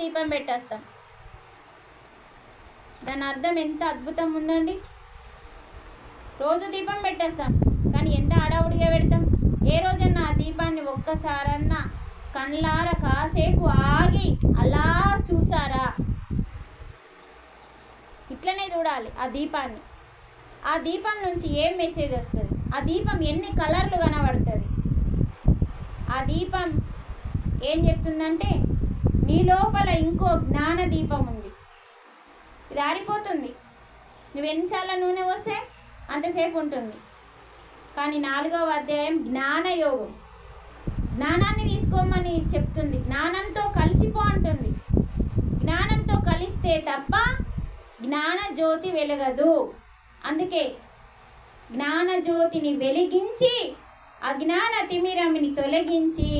దీపం పెట్టేస్తాం. దాని అర్థం ఎంత అద్భుతం ఉందండి? రోజు దీపం పెట్టేస్తాం కానీ ఎంత హడావుడిగా పెడతాం? ఏ రోజన్నా ఆ దీపాన్ని ఒక్కసారన్నా కళ్ళార కాసేపు ఆగి అలా చూసారా? ఇట్లనే చూడాలి ఆ దీపాన్ని. ఆ దీపం నుంచి ఏం మెసేజ్ వస్తుంది? ఆ దీపం ఎన్ని కలర్లు కనబడుతుంది? ఆ దీపం ఏం చెప్తుందంటే నీ లోపల ఇంకో జ్ఞాన దీపం ఉంది. ఇది ఆరిపోతుంది. నువ్వు ఎన్నిసార్లు నూనె వస్తే అంతసేపు ఉంటుంది. కానీ నాలుగవ అధ్యాయం జ్ఞానయోగం జ్ఞానాన్ని తీసుకోమని చెప్తుంది. జ్ఞానంతో కలిసిపో అంటుంది. జ్ఞానంతో కలిస్తే తప్ప జ్ఞాన జ్యోతి వెలగదు. అందుకే జ్ఞాన జ్యోతిని వెలిగించి అజ్ఞాన తిమిరమిని తొలగించి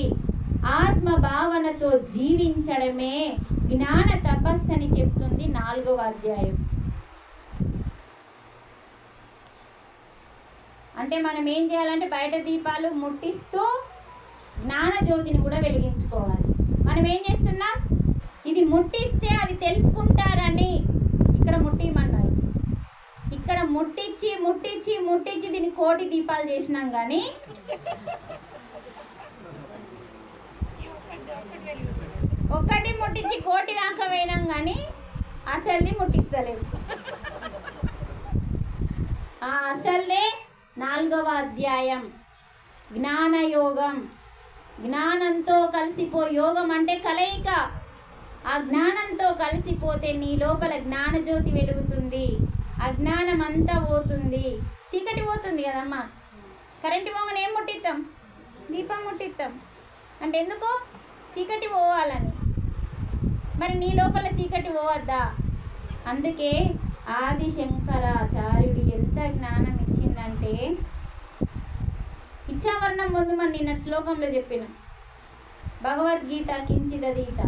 ఆత్మ భావనతో జీవించడమే జ్ఞాన తపస్సు అని చెప్తుంది నాలుగవ అధ్యాయం. అంటే మనం ఏం చేయాలంటే బయట దీపాలు ముట్టిస్తూ జ్ఞాన జ్యోతిని కూడా వెలిగించుకోవాలి. మనం ఏం చేస్తున్నాం? ఇది ముట్టిస్తే అది తెలుసుకుంటారని ఇక్కడ ముట్టిమన్నారు ఇక్కడ ముట్టించి ముట్టించి ముట్టించి దీన్ని కోటి దీపాలు చేసినాం కానీ ఒక్కటి ముట్టించి కోటి దాకా పోయినాం కానీ అసలుది ముట్టిస్తలేము ఆ అసలే నాలుగవ అధ్యాయం. జ్ఞానయోగం. జ్ఞానంతో కలిసిపో యోగం అంటే కలయిక. ఆ జ్ఞానంతో కలిసిపోతే నీ లోపల జ్ఞానజ్యోతి వెలుగుతుంది. అజ్ఞానం అంతా పోతుంది. చీకటి పోతుంది కదమ్మా. కరెంటు పోగానే ఏం ముట్టిస్తాం? దీపం ముట్టిస్తాం. అంటే ఎందుకో? చీకటి పోవాలని. మరి నీ లోపల చీకటి పోవద్దా? అందుకే ఆది శంకరాచార్యుడు ఎంత జ్ఞానం ఇచ్చిందంటే ఇచ్చావరణం ముందు మన నిన్నటి శ్లోకంలో చెప్పిన భగవద్గీత కించిదీత